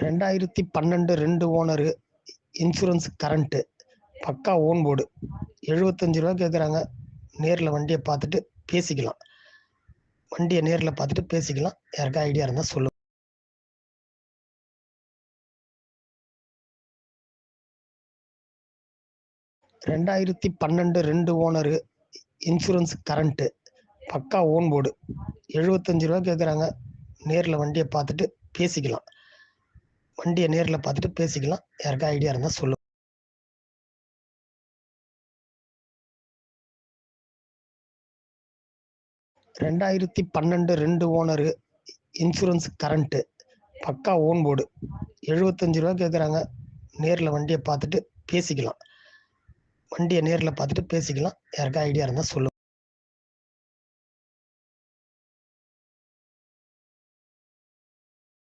ரெண்டாயிரத்தி பன்னெண்டு ரெண்டு ஓனரு இன்சூரன்ஸ் கரண்ட்டு பக்கா ஓன் போர்டு எழுபத்தஞ்சு ரூபா கேட்குறாங்க நேரில் வண்டியை பார்த்துட்டு பேசிக்கலாம். வண்டியை நேரில் பார்த்துட்டு பேசிக்கலாம். யாருக்கா ஐடியா இருந்தால் சொல்லுங்கள் ரெண்டாயிரத்தி பன்னெண்டு ரெண்டு ஓனரு இன்சூரன்ஸ் கரண்ட்டு பக்கா ஓன் போர்டு எழுபத்தஞ்சு ரூபா கேட்குறாங்க நேரில் வண்டியை பார்த்துட்டு பேசிக்கலாம். வண்டியை நேரில் பார்த்துட்டு பேசிக்கலாம். யாருக்கா ஐடியா இருந்தால் சொல்லுங்கள் ரெண்டாயிரத்தி பன்னெண்டு ரெண்டு ஓனரு இன்சூரன்ஸ் கரண்ட்டு பக்கா ஓன் போர்டு எழுபத்தஞ்சு ரூபா கேட்குறாங்க நேரில் வண்டியை பார்த்துட்டு பேசிக்கலாம். வண்டியை நேரில் பார்த்துட்டு பேசிக்கலாம். யாருக்கா ஐடியா இருந்தால் சொல்லுங்கள்